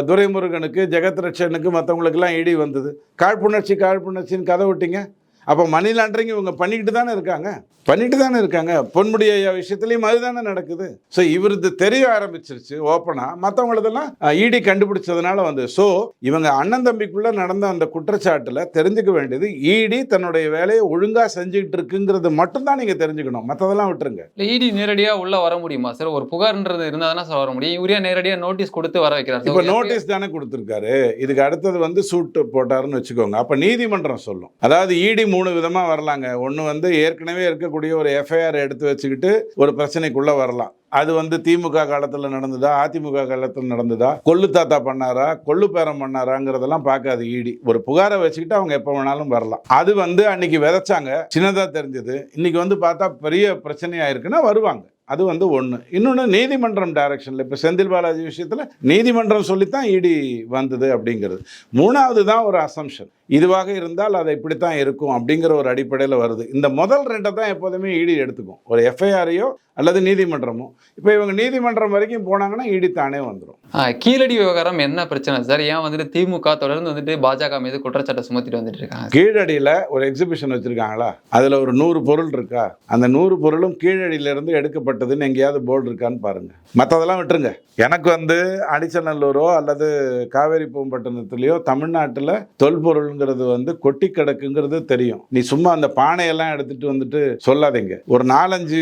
துரைமுருகனுக்கு ஜெகத் ரட்சனுக்கு மற்றவங்களுக்கெல்லாம் ஈடி வந்தது. காழ்ப்புணர்ச்சி காழ்ப்புணர்ச்சின்னு கதை விட்டீங்க. அப்போ மணி லாண்டரிங் இவங்க பண்ணிக்கிட்டு தானே இருக்காங்க? பண்ணிட்டு தானே இருக்காங்க. பொன்முடி ஐயா விஷயத்துலையும் அதுதானே நடக்குது. ஸோ இவருக்கு தெரிய ஆரம்பிச்சிருச்சு ஓப்பனாக மற்றவங்களதெல்லாம் இடி கண்டுபிடிச்சதுனால வந்து ஸோ இவங்க அண்ணன் தம்பிக்குள்ள நடந்த அந்த குற்றச்சாட்டில் தெரிஞ்சுக்க வேண்டியது இடி தன்னுடைய வேலையை ஒழுங்காக செஞ்சுக்கிட்டு இருக்குங்கிறது மட்டும்தான் நீங்கள் தெரிஞ்சுக்கணும். மற்றதெல்லாம் விட்டுருங்க. இல்ல இடி நேரடியா உள்ள வர முடியுமா? சார் ஒரு புகார்ன்றது இருந்தா தானே சார் வர முடியும். இவரே நேரடியா நோட்டீஸ் கொடுத்து வர வைக்கிறார். இப்போ நோட்டீஸ் தானே கொடுத்துருக்காரு. இதுக்கு அடுத்தது வந்து சூட்டு போட்டாருன்னு வச்சுக்கோங்க. அப்போ நீதிமன்றம் சொல்லும். அதாவது இடி மூணு விதமாக வரலாங்க. ஒன்று வந்து ஏற்கனவே இருக்கக்கூடிய ஒரு எஃப்ஐஆர் எடுத்து வச்சுக்கிட்டு ஒரு பிரச்சனைக்குள்ளே வரலாம். அது வந்து திமுக காலத்தில் நடந்ததா அதிமுக காலத்தில் நடந்ததா கொள்ளு தாத்தா பண்ணாரா கொள்ளு பேரம் பண்ணாராங்கிறதெல்லாம் பார்க்காது ஈடி ஒரு புகாரை வச்சுக்கிட்டு அவங்க எப்போ வேணாலும் வரலாம். அது வந்து அன்னைக்கு விதைச்சாங்க. சின்னதாக தெரிஞ்சது. இன்னைக்கு வந்து பார்த்தா பெரிய பிரச்சனையாக இருக்குன்னா வருவாங்க. அது வந்து ஒன்று இன்னொன்று நீதிமன்றம் டைரக்ஷனில் இப்போ செந்தில் பாலாஜி விஷயத்தில் நீதிமன்றம் சொல்லித்தான் இடி வந்தது அப்படிங்கிறது. மூணாவது தான் ஒரு அசம்ஷன் இதுவாக இருந்தால் அது இப்படித்தான் இருக்கும் அப்படிங்கிற ஒரு அடிப்படையில் வருது. இந்த முதல் ரெண்டை தான் எப்போதுமே இடி எடுத்துக்கும். ஒரு எஃப்ஐஆரையோ அல்லது நீதிமன்றமோ. இப்போ இவங்க நீதிமன்றம் வரைக்கும் போனாங்கன்னா இடி தானே வந்துடும் கீழடி விவகாரம் என்ன பிரச்சனை? சார் ஏன் வந்துட்டு திமுக தொடர்ந்து வந்துட்டு பாஜக மீது குற்றச்சாட்டை சுமத்திட்டு வந்துட்டு இருக்காங்க? கீழடியில் ஒரு எக்ஸிபிஷன் வச்சுருக்காங்களா? அதில் ஒரு நூறு பொருள் இருக்கா? அந்த நூறு பொருளும் கீழடியிலேருந்து எடுக்கப்பட்டதுன்னு எங்கேயாவது போர்டு இருக்கான்னு பாருங்க. மற்றதெல்லாம் விட்டுருங்க. எனக்கு வந்து அடிச்சநல்லூரோ அல்லது காவேரி பூம்பட்டினத்துலேயோ தமிழ்நாட்டில் தொல்பொருள்ங்கிறது வந்து கொட்டி கிடக்குங்கிறது தெரியும். நீ சும்மா அந்த பானையெல்லாம் எடுத்துட்டு வந்துட்டு சொல்லாதீங்க. ஒரு நாலஞ்சு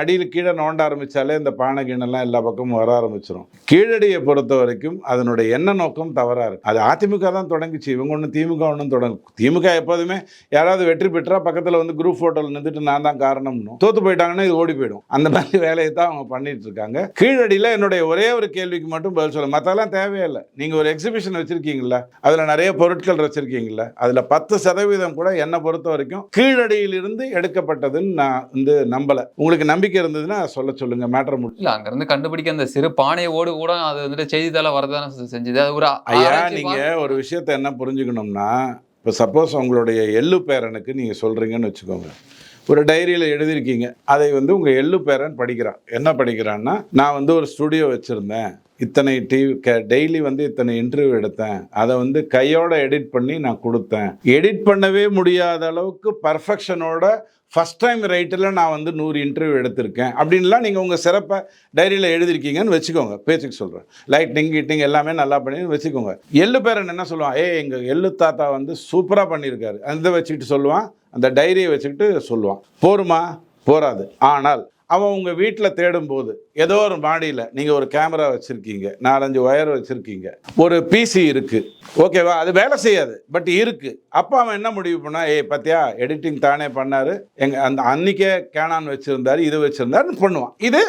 அடியில் கீழே நோண்ட ஆரம்பிச்சாலே இந்த பானை கீழெல்லாம் எல்லா பக்கமும் வர ஆரம்பிச்சிடும் கீழடியை பொறுத்த வரைக்கும் அதனுடைய எண்ண நோக்கம் தவறாக இருக்கு. அது அதிமுக தான் தொடங்குச்சு. இவங்க ஒன்றும் திமுக ஒன்றும் தொடங்கு திமுக எப்போதுமே யாராவது வெற்றி பெற்றா பக்கத்தில் வந்து குரூப் ஃபோட்டோவில் நின்றுட்டு நான் தான் காரணம்னு. தோத்து போயிட்டாங்கன்னா இது ஓடி போயிடும். அந்த மாதிரி வேலையை தான் அவங்க பண்ணிட்டு இருக்காங்க. கீழடியில் என்னுடைய ஒரே ஒரு கேள்விக்கு மட்டும் பதில் சொல்ல மற்றெல்லாம் தேவையில்லை. நீங்கள் ஒரு எக்ஸிபிஷன் வச்சுருக்கீங்களா அதில் நிறைய பொருட்கள் வச்சிருக்கீங்களா அதில் பத்து சதவீதம் கூட என்னை பொறுத்த வரைக்கும் கீழடியிலிருந்து எடுக்கப்பட்டதுன்னு நான் வந்து நம்பலை. உங்களுக்கு நம்பிக்கை இருந்ததுன்னா சொல்ல சொல்லுங்க மேட்டர் முடியும் இல்ல அங்க இருந்து கண்டுபிடிக்க அந்த சிறு பானை ஓடு கூட அது வந்துட்டு செய்தித்தாள வரதானே செஞ்சது. அது ஒரு ஐயா ஆராய்ச்சி நீங்க ஒரு விஷயத்த என்ன புரிஞ்சுக்கணும்னா இப்போ சப்போஸ் உங்களுடைய எள்ளு பேரனுக்கு நீங்க சொல்றீங்கன்னு வச்சுக்கோங்க. ஒரு டைரியில் எழுதியிருக்கீங்க. அதை வந்து உங்கள் எள்ளு பேரன் படிக்கிறான். என்ன படிக்கிறான்னா நான் வந்து ஒரு ஸ்டுடியோ வச்சுருந்தேன். இத்தனை டிவி க டெய்லி வந்து இத்தனை இன்டர்வியூ எடுத்தேன். அதை வந்து கையோட எடிட் பண்ணி நான் கொடுத்தேன். எடிட் பண்ணவே முடியாத அளவுக்கு பர்ஃபெக்ஷனோட ஃபஸ்ட் டைம் ரைட்டில் நான் வந்து நூறு இன்டர்வியூ எடுத்திருக்கேன். அப்படின்லாம் நீங்கள் உங்கள் சிறப்பை டைரியில் எழுதிருக்கீங்கன்னு வச்சுக்கோங்க. பேச்சுக்கு சொல்கிறேன் லைட்டிங் கீட்டிங் எல்லாமே நல்லா பண்ணி வச்சுக்கோங்க. எள்ளு பேரன் என்ன சொல்லுவான்? ஏய் எங்கள் எள்ளு தாத்தா வந்து சூப்பராக பண்ணியிருக்காரு. அந்த வச்சுக்கிட்டு சொல்லுவான். அந்த டைரியை வச்சுக்கிட்டு சொல்லுவான். போருமா? போராது ஆனால் அவன் உங்கள் வீட்டில் தேடும்போது ஏதோ ஒரு மாடியில் நீங்கள் ஒரு கேமரா வச்சுருக்கீங்க நாலஞ்சு ஒயர் வச்சுருக்கீங்க. ஒரு பிசி இருக்குது ஓகேவா அது வேலை செய்யாது பட் இருக்குது அப்போ அவன் என்ன முடிவு பண்ணா ஏய் பத்தியா எடிட்டிங் தானே பண்ணார். எங்கள் அந்த அன்னைக்கே கேனான் வச்சுருந்தாரு இது வச்சுருந்தாருன்னு பண்ணுவான். இது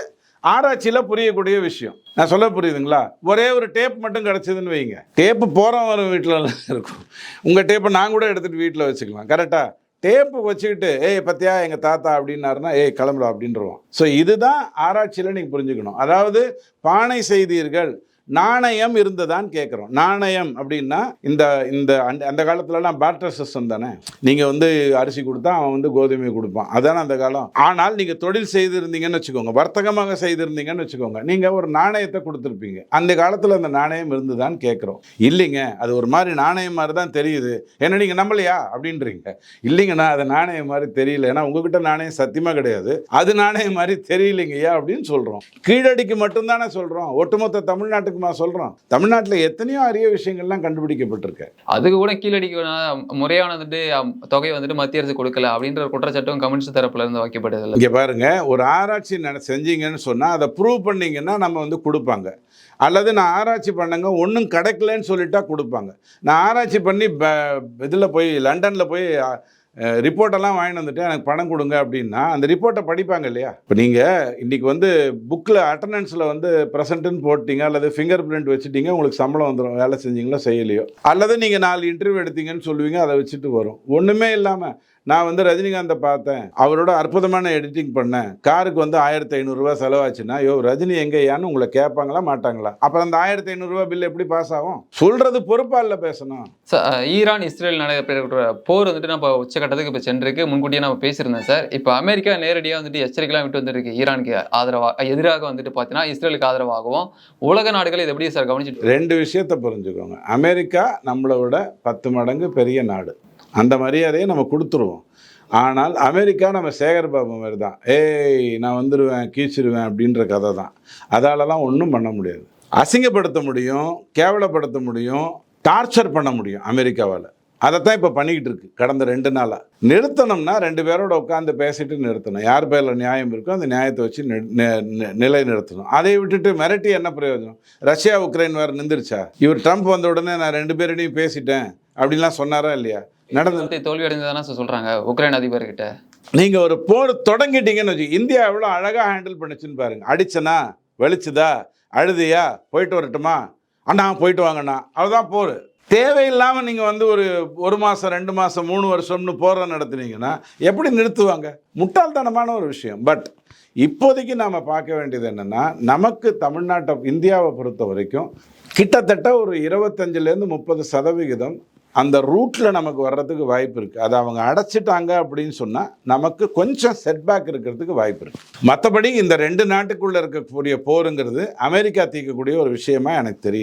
ஆராய்ச்சியில் புரியக்கூடிய விஷயம். நான் சொல்ல புரியுதுங்களா? ஒரே ஒரு டேப் மட்டும் கிடச்சிதுன்னு வைங்க. டேப்பு போகிறவன் வரும் வீட்டில் இருக்கும். உங்கள் டேப்பை நான் கூட எடுத்துகிட்டு வீட்டில் வச்சுக்கலாம். கரெக்டாக டேப்பு வச்சுக்கிட்டு ஏய் பத்தியா எங்கள் தாத்தா அப்படின்னாருன்னா ஏய் கிளம்புடா அப்படின்றவோம் ஸோ இதுதான் ஆராய்ச்சியில் நீங்கள் புரிஞ்சுக்கணும். அதாவது பானை செய்தீர்கள் நாணயம் இருந்ததான்னு கேட்குறோம் நாணயம் அப்படின்னா இந்த இந்த அந்த அந்த காலத்துலலாம் பேட்டர் சிஸ்டம் தானே? நீங்கள் வந்து அரிசி கொடுத்தா அவன் வந்து கோதுமை கொடுப்பான். அதான அந்த காலம்? ஆனால் நீங்கள் தொழில் செய்திருந்தீங்கன்னு வச்சுக்கோங்க. வர்த்தகமாக செய்திருந்தீங்கன்னு வச்சுக்கோங்க. நீங்கள் ஒரு நாணயத்தை கொடுத்துருப்பீங்க. அந்த காலத்தில் அந்த நாணயம் இருந்ததான்னு கேட்குறோம் இல்லைங்க அது ஒரு மாதிரி நாணயம் மாதிரி தான் தெரியுது. ஏன்னா நீங்கள் நம்பலையா? அப்படின்றீங்க. இல்லைங்கண்ணா அது நாணயம் மாதிரி தெரியல. ஏன்னா உங்ககிட்ட நாணயம் சத்தியமாக கிடையாது. அது நாணயம் மாதிரி தெரியலைங்கய்யா அப்படின்னு சொல்கிறோம் கீழடிக்கு மட்டும்தானே சொல்கிறோம் ஒட்டுமொத்த தமிழ்நாட்டுக்கு தமிழ்நாட்டுக்குமா சொல்கிறோம் தமிழ்நாட்டில் எத்தனையோ அரிய விஷயங்கள்லாம் கண்டுபிடிக்கப்பட்டிருக்கு. அதுக்கு கூட கீழடிக்கு முறையான வந்துட்டு தொகை வந்துட்டு மத்திய அரசு கொடுக்கல அப்படின்ற ஒரு குற்றச்சாட்டும் கம்யூனிஸ்ட் தரப்புல இருந்து வைக்கப்பட்டது இல்ல இங்கே பாருங்க ஒரு ஆராய்ச்சி நட செஞ்சீங்கன்னு சொன்னால் அதை ப்ரூவ் பண்ணீங்கன்னா நம்ம வந்து கொடுப்பாங்க. அல்லது நான் ஆராய்ச்சி பண்ணங்க ஒன்றும் கிடைக்கலன்னு சொல்லிட்டா கொடுப்பாங்க. நான் ஆராய்ச்சி பண்ணி இதில் போய் லண்டனில் போய் ரிப்போர்ட்டெல்லாம் வாங்கிட்டு வந்துட்டு எனக்கு பணம் கொடுங்க அப்படின்னா அந்த ரிப்போர்ட்டை படிப்பாங்க இல்லையா? இப்போ நீங்கள் இன்றைக்கி வந்து புக்கில் அட்டண்டன்ஸில் வந்து ப்ரெசண்ட்டுன்னு போட்டீங்க அல்லது ஃபிங்கர் பிரிண்ட் வச்சுட்டீங்க உங்களுக்கு சம்பளம் வந்துடும் வேலை செஞ்சீங்களோ செய்யலையோ. அல்லது நீங்கள் நாலு இன்டர்வியூ எடுத்தீங்கன்னு சொல்லுவீங்க அதை வச்சுட்டு வரும். ஒன்றுமே இல்லாமல் நான் வந்து ரஜினிகாந்தை பார்த்தேன். அவரோட அற்புதமான எடிட்டிங் பண்ணேன். காருக்கு வந்து ஆயிரத்தி ஐநூறுரூவா செலவாச்சுன்னா யோ ரஜினி எங்கேயான்னு உங்களை கேட்பாங்களா மாட்டாங்களா? அப்புறம் அந்த ஆயிரத்தி ஐநூறுரூவா பில் எப்படி பாஸ் ஆகும்? சொல்றது இல்லை பேசணும். ஈரான் இஸ்ரேல் நடைபெற போர் வந்துட்டு நம்ம உச்சக்கட்டத்துக்கு இப்போ சென்றிருக்கு. முன்கூட்டியே நம்ம பேசியிருந்தோம் சார். இப்போ அமெரிக்கா நேரடியாக வந்துட்டு எச்சரிக்கைலாம் விட்டு வந்துருக்கு ஈரானுக்கு ஆதரவாக எதிராக வந்துட்டு பார்த்தீங்கன்னா இஸ்ரேலுக்கு ஆதரவாகவும். உலக நாடுகள் இதை எப்படி சார் கவனிச்சுட்டு ரெண்டு விஷயத்த புரிஞ்சுக்கோங்க. அமெரிக்கா நம்மளை விட பத்து மடங்கு பெரிய நாடு. அந்த மரியாதையை நம்ம கொடுத்துருவோம். ஆனால் அமெரிக்கா நம்ம சேகர் பாபு மாதிரி தான். ஏய் நான் வந்துடுவேன் கீச்சிடுவேன் அப்படின்ற கதை தான். அதாலலாம் ஒன்றும் பண்ண முடியாது. அசிங்கப்படுத்த முடியும் கேவலப்படுத்த முடியும் டார்ச்சர் பண்ண முடியும் அமெரிக்காவால். அதைத்தான் இப்போ பண்ணிக்கிட்டு இருக்கு கடந்த ரெண்டு நாளாக நிறுத்தணும்னா ரெண்டு பேரோட உட்காந்து பேசிட்டு நிறுத்தணும். யார் பேரில் நியாயம் இருக்கோ அந்த நியாயத்தை வச்சு நிலை நிறுத்தணும் அதை விட்டுட்டு மிரட்டி என்ன பிரயோஜனம்? ரஷ்யா உக்ரைன் வேறு நின்றுருச்சா இவர் ட்ரம்ப் வந்த உடனே நான் ரெண்டு பேரிடையும் பேசிட்டேன் அப்படின்லாம் சொன்னாரா இல்லையா? நடந்து தோல்வி அடைந்ததானே சொல்றாங்க உக்ரைன் அதிபர்கிட்ட? நீங்கள் ஒரு போர் தொடங்கிட்டீங்கன்னு வச்சு இந்தியா எவ்வளோ அழகாக ஹேண்டில் பண்ணுச்சுன்னு பாருங்க. அடிச்சனா வெளிச்சுதா அழுதியா போயிட்டு வரட்டுமா? அண்ணா போயிட்டு வாங்கண்ணா. அதுதான் போர். தேவையில்லாமல் நீங்கள் வந்து ஒரு ஒரு மாதம் ரெண்டு மாதம் மூணு வருஷம்னு போரை நடத்துனீங்கன்னா எப்படி நிறுத்துவாங்க? முட்டாள்தனமான ஒரு விஷயம். பட் இப்போதைக்கு நாம் பார்க்க வேண்டியது என்னென்னா நமக்கு தமிழ்நாட்டை இந்தியாவை பொறுத்த வரைக்கும் கிட்டத்தட்ட ஒரு இருபத்தஞ்சிலேருந்து முப்பது சதவிகிதம் அந்த ரூட்டில் நமக்கு வர்றதுக்கு வாய்ப்பு இருக்குது அதை அவங்க அடைச்சிட்டாங்க அப்படின்னு சொன்னால் நமக்கு கொஞ்சம் செட்பேக் இருக்கிறதுக்கு வாய்ப்பு இருக்குது மற்றபடி இந்த ரெண்டு நாட்டுக்குள்ளே இருக்கக்கூடிய போருங்கிறது அமெரிக்கா தீர்க்கக்கூடிய ஒரு விஷயமா எனக்கு தெரியும்.